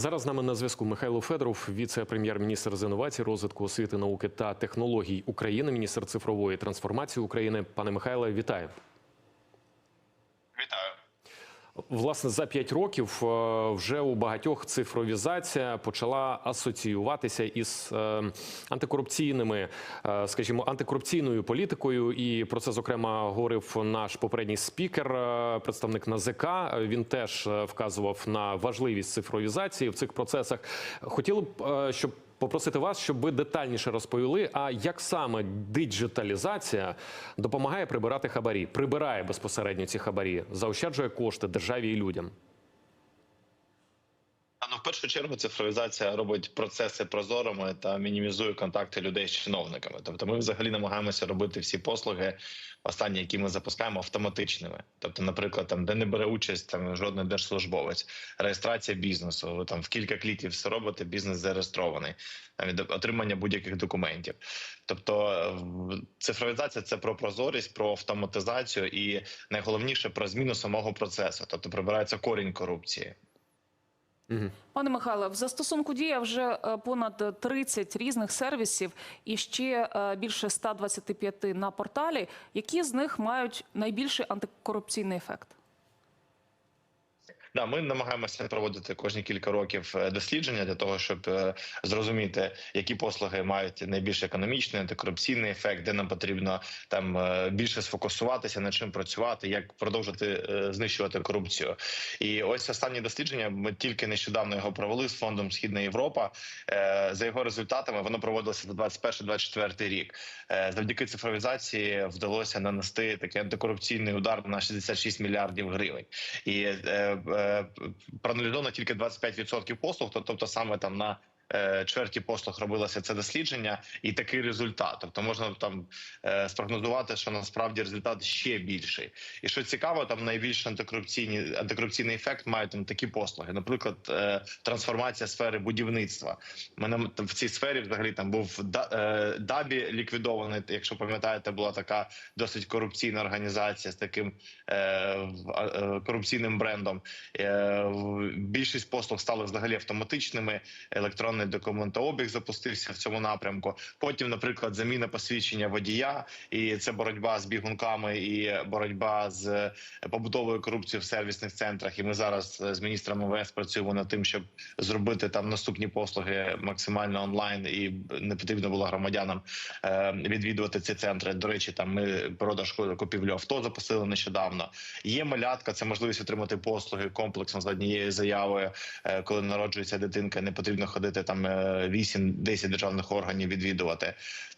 Зараз з нами на зв'язку Михайло Федоров, віце-прем'єр-міністр з інновацій, розвитку освіти, науки та технологій України, міністр цифрової трансформації України. Пане Михайле, вітаю. Власне, за п'ять років е, вже у багатьох цифровізація почала асоціюватися із е, антикорупційними, е, скажімо, антикорупційною політикою. І про це зокрема говорив наш попередній спікер, представник НАЗК. Він теж вказував на важливість цифровізації в цих процесах. Хотіли б, щоб попросити вас, щоб ви детальніше розповіли, а як саме диджиталізація допомагає прибирати хабарі, прибирає безпосередньо ці хабарі, заощаджує кошти державі і людям. Першу чергу, цифровізація робить процеси прозорими та мінімізує контакти людей з чиновниками. Тобто, ми взагалі намагаємося робити всі послуги, останні, які ми запускаємо, автоматичними. Тобто, наприклад, там де не бере участь там жодний держслужбовець, реєстрація бізнесу. Ви там в кілька кліків все робите, бізнес зареєстрований, там від отримання будь-яких документів. Тобто, цифровізація це про прозорість, про автоматизацію і найголовніше про зміну самого процесу. Тобто прибирається корінь корупції. Пане Михайле, в застосунку дія вже е, понад 30 різних сервісів і ще е, більше 125 на порталі. Які з них мають найбільший антикорупційний ефект? Да, ми намагаємося проводити кожні кілька років е, дослідження для того, щоб е, зрозуміти, які послуги мають найбільш економічний антикорупційний ефект, де нам потрібно там е, більше сфокусуватися, над чим працювати, як продовжити знищувати корупцію. І ось останнє дослідження. Ми тільки нещодавно його провели з фондом Східна Європа. За його результатами воно проводилося за 21-24 рік. Завдяки цифровізації вдалося нанести такий антикорупційний удар на 66 мільярдів гривень. І проаналізовано тільки 25% послуг, то- тобто саме там на е, чверті послуг робилося це дослідження, і такий результат. Тобто можна там е, спрогнозувати, що насправді результат ще більший. І що цікаво, там найбільш антикорупційні антикорупційний ефект мають там такі послуги. Наприклад, е, трансформація сфери будівництва. Ми нам в цій сфері взагалі там був е, дабі ліквідований. Якщо пам'ятаєте, була така досить корупційна організація з таким е, е, корупційним брендом. Е, Більшість послуг стали взагалі автоматичними. Електронний документообіг запустився в цьому напрямку. Потім, наприклад, заміна посвідчення водія, і це боротьба з бігунками і боротьба з побутовою корупцією в сервісних центрах. І ми зараз е, з міністром МВС працюємо над тим, щоб зробити там наступні послуги максимально онлайн, і не потрібно було громадянам е, відвідувати ці центри. До речі, там ми продаж купівлю авто запустили нещодавно. Є малятка, це можливість отримати послуги комплексно за однією заявою. Е, Коли народжується дитинка, не потрібно ходити там е, 8-10 державних органів відвідувати.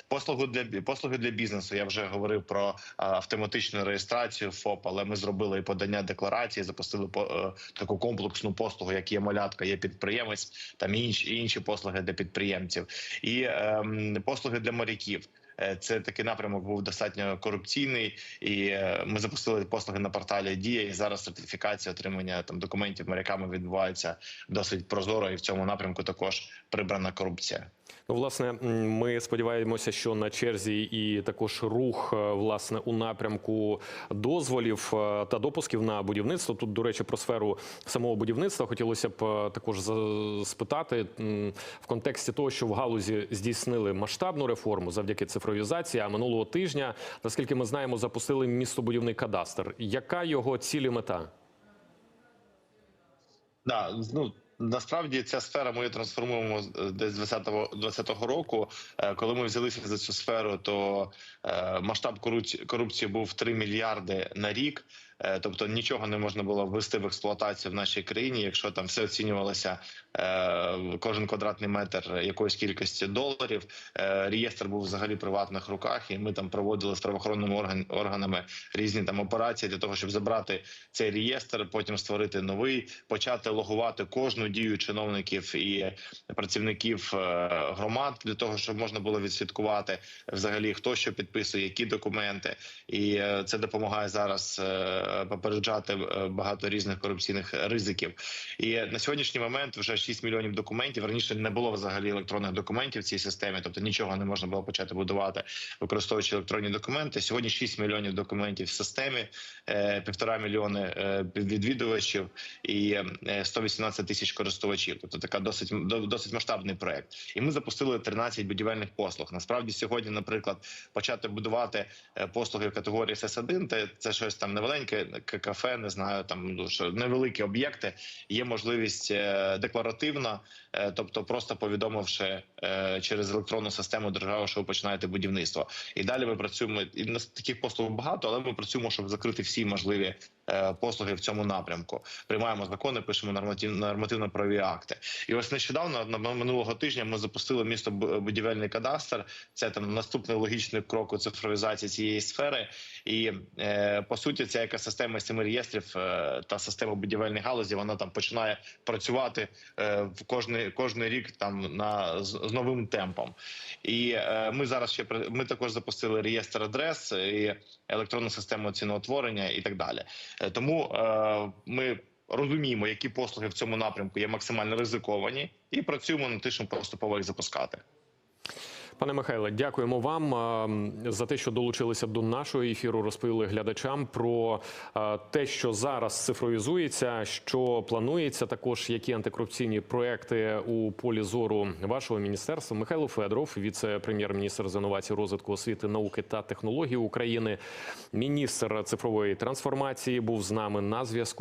Послуги для послуги для бізнесу. Я вже говорив про автоматичну реєстрацію ФОП, але ми зробили і подання декларації, запустили е, таку комплексну послугу, як є малятка, є підприємець, там інші інші послуги для підприємців, і ем, послуги для моряків. Е, Це такий напрямок був достатньо корупційний, і е, ми запустили послуги на порталі Дія. І зараз сертифікація отримання там документів моряками відбувається досить прозоро, і в цьому напрямку також прибрана корупція. Ну, власне, ми сподіваємося, що на черзі і також рух е, власне у напрямку дозволів е, та допусків на будівництво. Тут, до речі, про сферу самого будівництва хотілося б е, також спитати в контексті того, що в галузі здійснили масштабну реформу завдяки цифровізації. А минулого тижня, наскільки ми знаємо, запустили містобудівний кадастр. Яка його ціль і мета? Да, ну насправді ця сфера ми трансформуємо десь з 20-го 20-го року. Е, Коли ми взялися за цю сферу, то е, масштаб корупції був 3 мільярди на рік. Е, Тобто нічого не можна було ввести в експлуатацію в нашій країні, якщо там все оцінювалося е, кожен квадратний метр якоїсь кількості доларів. Е, Реєстр був взагалі в приватних руках, і ми там проводили з правоохоронними орган- органами різні там операції для того, щоб забрати цей реєстр, потім створити новий, почати логувати кожну дію чиновників і працівників громад для того, щоб можна було відслідкувати взагалі хто що підписує, які документи, і це допомагає зараз попереджати е, багато різних корупційних ризиків. І на сьогоднішній момент вже 6 мільйонів документів. Раніше не було взагалі електронних документів в цій системі, тобто нічого не можна було почати будувати, використовуючи електронні документи. Сьогодні 6 мільйонів документів в системі, е, півтора мільйони е, відвідувачів і е, 118 тисяч користувачів. Тобто така досить до- досить масштабний проект. І ми запустили 13 будівельних послуг. Насправді сьогодні, наприклад, почати будувати послуги в категорії СС1, це, це щось там невеленьке, кафе, не знаю, там дуже невеликі об'єкти. Є можливість декларативно, декларативна, е, тобто просто повідомивши е, через електронну систему держави, що ви починаєте будівництво. І далі ми працюємо. І нас таких послуг багато, але ми працюємо, щоб закрити всі можливі е, послуги в цьому напрямку. Приймаємо закони, пишемо норматив, нормативно-правові акти. І ось нещодавно на минулого тижня ми запустили місто будівельний кадастр. Це там наступний логічний крок у цифровізації цієї сфери. І е, по суті, ця екосистема семи реєстрів е, та система будівельної галузі вона там починає працювати е, в кожний кожний рік там на з, з новим темпом. І е, ми зараз ще ми також запустили реєстр адрес і електронну систему ціноутворення і так далі. Е, Тому е, ми розуміємо, які послуги в цьому напрямку є максимально ризиковані, і працюємо над тим, щоб поступово їх запускати. Пане Михайле, дякуємо вам за те, що долучилися до нашого ефіру. Розповіли глядачам про те, що зараз цифровізується, що планується, також які антикорупційні проекти у полі зору вашого міністерства. Михайло Федоров, віце-прем'єр-міністр з інновацій, розвитку освіти, науки та технологій України, міністр цифрової трансформації, був з нами на зв'язку.